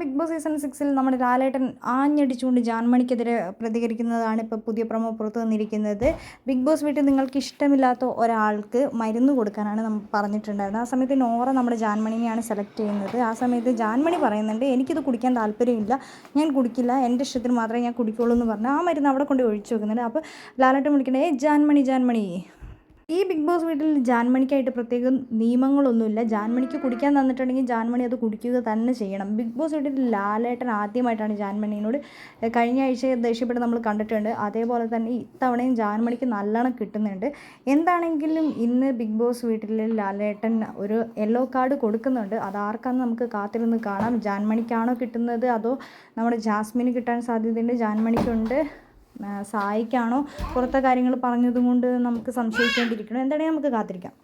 Big boss season സിക്സിൽ നമ്മുടെ ലാലേട്ടൻ ആഞ്ഞടിച്ചുകൊണ്ട് ജാൻമണിക്കെതിരെ പ്രതികരിക്കുന്നതാണ് ഇപ്പോൾ പുതിയ പ്രമോ പുറത്തു വന്നിരിക്കുന്നത്. ബിഗ് ബോസ് വീട്ടിൽ നിങ്ങൾക്ക് ഇഷ്ടമില്ലാത്ത ഒരാൾക്ക് മരുന്ന് കൊടുക്കാനാണ് നമ്മൾ പറഞ്ഞിട്ടുണ്ടായിരുന്നത്. ആ സമയത്ത് നോറ നമ്മുടെ ജാൻമണിനെയാണ് സെലക്ട് ചെയ്യുന്നത്. ആ സമയത്ത് ജാൻമണി പറയുന്നുണ്ട് എനിക്കിത് കുടിക്കാൻ താല്പര്യമില്ല. ഞാൻ കുടിക്കില്ല. എന്റെ ഇഷ്ടത്തിന് മാത്രമേ ഞാൻ കുടിക്കുള്ളൂ എന്ന് പറഞ്ഞു ആ മരുന്ന് അവിടെ കൊണ്ട് ഒഴിച്ചു വെക്കുന്നുണ്ട്. അപ്പോൾ ലാലേട്ടൻ വിളിക്കണേ ഏ ജാൻമണി ജാൻമണി. ഈ ബിഗ് ബോസ് വീട്ടിൽ ജാൻമണിക്കായിട്ട് പ്രത്യേകം നിയമങ്ങളൊന്നുമില്ല. ജാൻമണിക്ക് കുടിക്കാൻ തന്നിട്ടുണ്ടെങ്കിൽ ജാൻമണി അത് കുടിക്കുക തന്നെ ചെയ്യണം. ബിഗ് ബോസ് വീട്ടിൽ ലാലേട്ടൻ ആദ്യമായിട്ടാണ് ജാൻമണിയോട് കഴിഞ്ഞ ആഴ്ച ദേഷ്യപ്പെട്ട് നമ്മൾ കണ്ടിട്ടുണ്ട്. അതേപോലെ തന്നെ ഇത്തവണയും ജാൻമണിക്ക് നല്ലോണം കിട്ടുന്നുണ്ട്. എന്താണെങ്കിലും ഇന്ന് ബിഗ് ബോസ് വീട്ടിൽ ലാലേട്ടൻ ഒരു യെല്ലോ കാർഡ് കൊടുക്കുന്നുണ്ട്. അത് ആർക്കാന്ന് നമുക്ക് കാത്തിരുന്ന് കാണാം. ജാൻമണിക്കാണോ കിട്ടുന്നത്? അതോ നമ്മുടെ ജാസ്മിന് കിട്ടാൻ സാധ്യതയുണ്ട്? ജാൻമണിക്കുണ്ട്. സായിക്കാണോ പുറത്തെ കാര്യങ്ങൾ പറഞ്ഞതുകൊണ്ട് നമുക്ക് സംശയിക്കേണ്ടിയിരിക്കണം എന്താണെങ്കിൽ നമുക്ക് കാത്തിരിക്കാം.